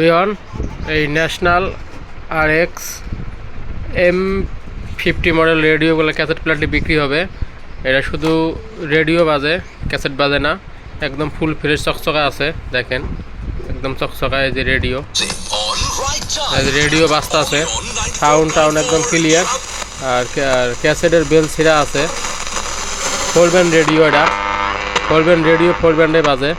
রিয়ন এই National R X M fifty model রেডিওগুলো cassette প্লেটটি বিক্রি হবে। এটা শুধু রেডিও বাজে ক্যাসেট বাজে না, একদম ফুল ফ্রেশ চকচকা আছে, দেখেন। একদম চকচকা, এই যে রেডিও রেডিও বাজতে আছে সাউন্ড টাউন একদম ক্লিয়ার আর আর ক্যাসেটের বেল ছিঁড়া আছে। ফোর ব্যান্ড রেডিও এটা। ফোর ব্যান্ড রেডিও ফোর ব্যান্ডে বাজে।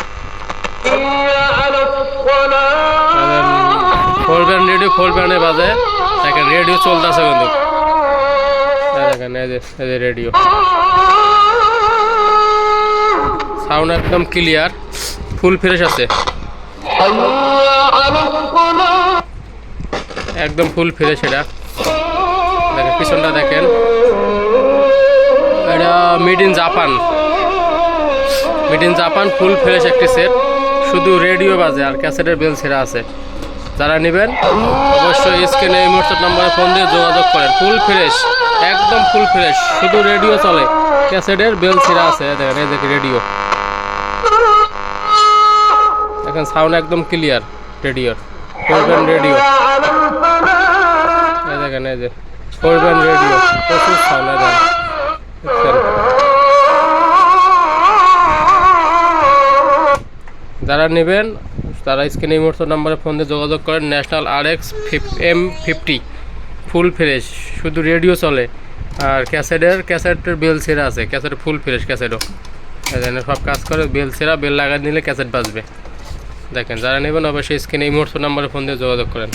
ফোর ব্যান্ড রেডিও, ফোর ব্যান্ডে বাজে। দেখেন, রেডিও চলতেছে কিন্তু দেখেন, এই যে রেডিও। সাউন্ড একদম ক্লিয়ার ফুল ফ্রেশ আছে। একদম ফুল ফ্রেশ এটা। দেখেন, পিছনটা দেখেন। এটা made in Japan made in Japan full fresh একটি সেট শুধু রেডিও বাজে, আর ক্যাসেটের বেল ছেঁড়া আছে। যারা নেবেন, অবশ্যই স্ক্রিনে এই মুহূর্তের নম্বরে ফোন দিয়ে যোগাযোগ করেন। ফুল ফ্রেশ একদম ফুল ফ্রেশ শুধু রেডিও চলে। ক্যাসেটের বেল ছেঁড়া আছে দেখেন, এই দেখেন রেডিও দেখেন সাউন্ড একদম ক্লিয়ার রেডিওর ফোর ব্যান্ড রেডিও দেখেন, এই যে ফোর ব্যান্ড রেডিও প্রচুর সাউন্ড যারা নেবেন, তারা স্ক্রিনে এই মুহূর্তে নাম্বারে ফোন দিয়ে যোগাযোগ করেন। National R X M fifty full fresh শুধু রেডিও চলে। আর ক্যাসেটের ক্যাসেটের বেল ছেঁড়া আছে। ক্যাসেট ফুল ফ্রেশ ক্যাসেটও। সব কাজ করে বেল ছেঁড়া বেল লাগাই নিলে ক্যাসেট বাজবে দেখেন, যারা নেবেন অবশ্যই স্ক্রিনে এই মুহূর্তে নাম্বারে ফোন দিয়ে যোগাযোগ করেন।